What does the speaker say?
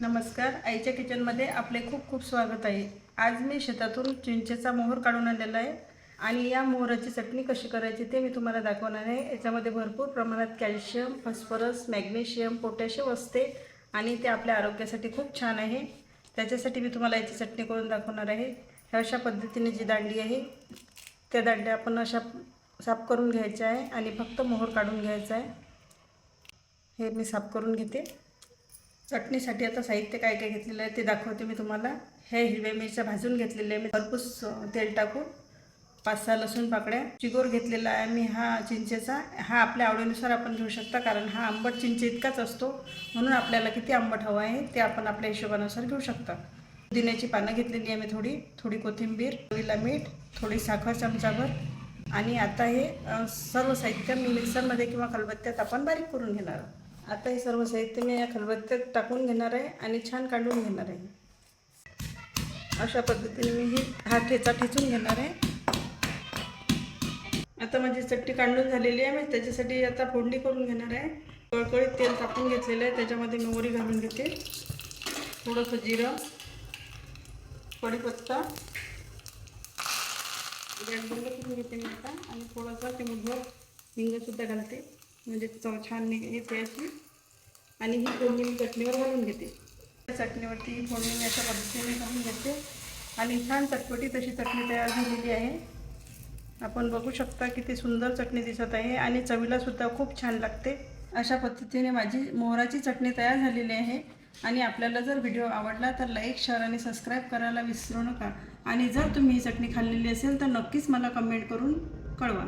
नमस्कार आईच्या किचनमध्ये आपले खूप खूप स्वागत आहे. आज मी शेतातून चिंचेचा मोहर काढून आणलेला आहे आणि या मोहराची चटणी कशी करायची ते मी तुम्हाला दाखवणार आहे. याच्यामध्ये भरपूर प्रमाणात कॅल्शियम फॉस्फरस मॅग्नेशियम पोटॅशियम असते आणि ते आपल्या आरोग्यासाठी खूप छान आहे. त्याच्यासाठी मी तुम्हाला याची चटणी करून दाखवणार आहे. ह्या अशा पद्धतीने जी दांडी आहे त्या दांड्या आपण अशा साफ करून घ्यायच्या आहे आणि फक्त मोहर काढून घ्यायचा आहे. हे मी साफ करून घेते. चटणीसाठी आता साहित्य काय काय घेतलेलं आहे ते दाखवते मी तुम्हाला. हे हिरव्या मिरच्या भाजून घेतलेले आहे. मी भरपूर तेल टाकून पाच सहा लसूण पाकड्या चिगोर घेतलेला आहे मी हा चिंचेचा. हा आपल्या आवडीनुसार आपण घेऊ शकता कारण हा आंबट चिंचे इतकाच असतो. म्हणून आपल्याला किती आंबट हवं आहे ते आपण आपल्या हिशोबानुसार घेऊ शकता. पुदिन्याची पानं घेतलेली आहे मी थोडी. थोडी कोथिंबीर थोडीला मीठ थोडी साखर चमचाभर. आणि आता हे सर्व साहित्य मी मिक्सरमध्ये किंवा खलबत्त्यात आपण बारीक करून घेणार आहोत. आता हे सर्व साहित्य मी या खलबत्त्यात टाकून घेणार आहे आणि छान काढून घेणार आहे. अशा पद्धतीने मी ही हा ठेचा ठेचून घेणार आहे. आता माझी चटणी काढून झालेली आहे. मी त्याच्यासाठी आता फोडणी करून घेणार आहे. कळकळीत तेल तापून घेतलेलं आहे. त्याच्यामध्ये मोहरी घालून घेते. थोडंसं जिरं कढीपत्ता. गॅस बंद करून घेते मी आता. आणि थोडासा ते मुठभर हिंगसुद्धा घालते. म्हणजे चव छान येते अशी आणि ही फोडणी मी चटणीवर घालून घेते. त्या चटणीवरती ही फोडणी मी अशा पद्धतीने घालून घेते. आणि छान चटपटी तशी चटणी तयार झालेली आहे. आपण बघू शकता किती सुंदर चटणी दिसत आहे आणि चवीलासुद्धा खूप छान लागते. अशा पद्धतीने माझी मोहराची चटणी तयार झालेली आहे. आणि आपल्याला जर व्हिडिओ आवडला तर लाईक शेअर आणि सबस्क्राईब करायला विसरू नका. आणि जर तुम्ही ही चटणी खाल्लेली असेल तर नक्कीच मला कमेंट करून कळवा.